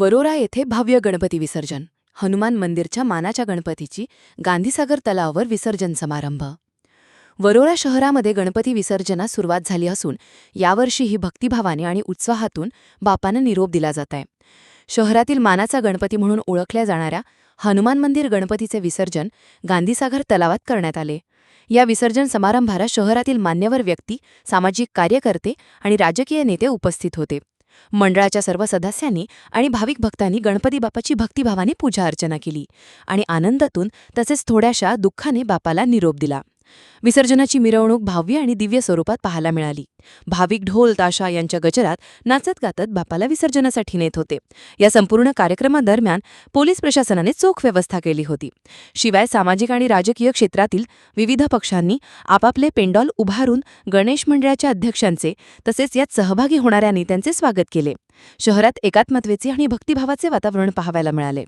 वरोरा येथे भव्य गणपती विसर्जन हनुमान मंदिरच्या मानाच्या गणपतीची गांधीसागर तलावावर विसर्जन समारंभ. वरोरा शहरामध्ये गणपती विसर्जनास सुरुवात झाली असून यावर्षीही भक्तिभावाने आणि उत्साहातून बापानं निरोप दिला जात आहे. शहरातील मानाचा गणपती म्हणून ओळखल्या जाणाऱ्या हनुमान मंदिर गणपतीचे विसर्जन गांधीसागर तलावात करण्यात आले. या विसर्जन समारंभाला शहरातील मान्यवर व्यक्ती सामाजिक कार्यकर्ते आणि राजकीय नेते उपस्थित होते. मंडळाच्या सर्व सदस्यांनी आणि भाविक भक्तांनी गणपती बापाची भक्तिभावाने पूजा अर्चना केली आणि आनंदातून तसेच थोड्याशा दुःखाने बापाला निरोप दिला. विसर्जनाची मिरवणूक भाव्य आणि दिव्य स्वरूपात पाहायला मिळाली. भाविक ढोल ताशा यांच्या गजरात नाचत गातत बापाला विसर्जनासाठी नेत होते. या संपूर्ण कार्यक्रमादरम्यान पोलीस प्रशासनाने चोख व्यवस्था केली होती. शिवाय सामाजिक आणि राजकीय क्षेत्रातील विविध पक्षांनी आपापले पेंडॉल उभारून गणेश मंडळाच्या अध्यक्षांचे तसेच यात सहभागी होणाऱ्या नेत्यांचे स्वागत केले. शहरात एकात्मत्वेचे आणि भक्तिभावाचे वातावरण पाहायला मिळाले.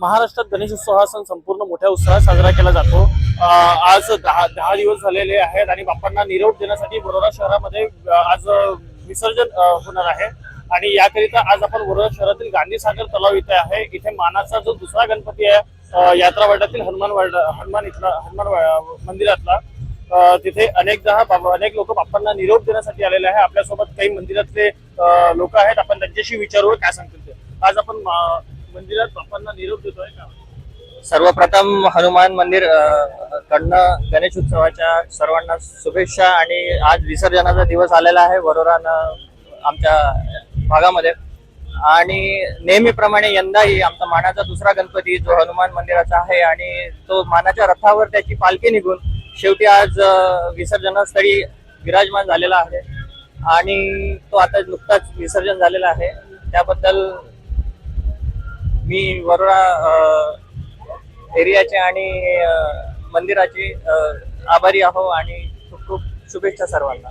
महाराष्ट्रात गणेशोत्सव हा सण संपूर्ण मोठ्या उत्साहात साजरा केला जातो. आज दहा दहा दिवस झालेले आहेत आणि बाप्पांना निरोप देण्यासाठी वरोरा शहरामध्ये आज विसर्जन होणार आहे. आणि याकरिता आज आपण वरोरा शहरातील गांधी सागर तलाव इथे आहे. इथे मानाचा जो दुसरा गणपती आहे यात्रा वाड्यातील हनुमान वाड हनुमान इथला हनुमान मंदिरातला तिथे अनेकदा अनेक लोक बाप्पांना निरोप देण्यासाठी आलेले आहे. आपल्यासोबत काही मंदिरातले लोक आहेत. आपण त्यांच्याशी विचारू काय सांगतील ते? आज आपण मंदिरात बाप्पांना निरोप देतोय का? सर्वप्रथम हनुमान मंदिर कडनं गणेश उत्सवाच्या सर्वांना शुभेच्छा आणि आज विसर्जनाचा दिवस आलेला आहे वरोरानं आमच्या भागामध्ये. आणि नेहमीप्रमाणे यंदाही आमचा मानाचा दुसरा गणपती जो हनुमान मंदिराचा आहे आणि तो मानाच्या रथावर त्याची पालखी निघून शेवटी आज विसर्जनास्थळी विराजमान झालेला आहे. आणि तो आता नुकताच विसर्जन झालेला आहे. त्याबद्दल मी वरोडा एरियाचे आणि मंदिराचे आभारी आहो आणि खूप खूप शुभेच्छा सर्वांना.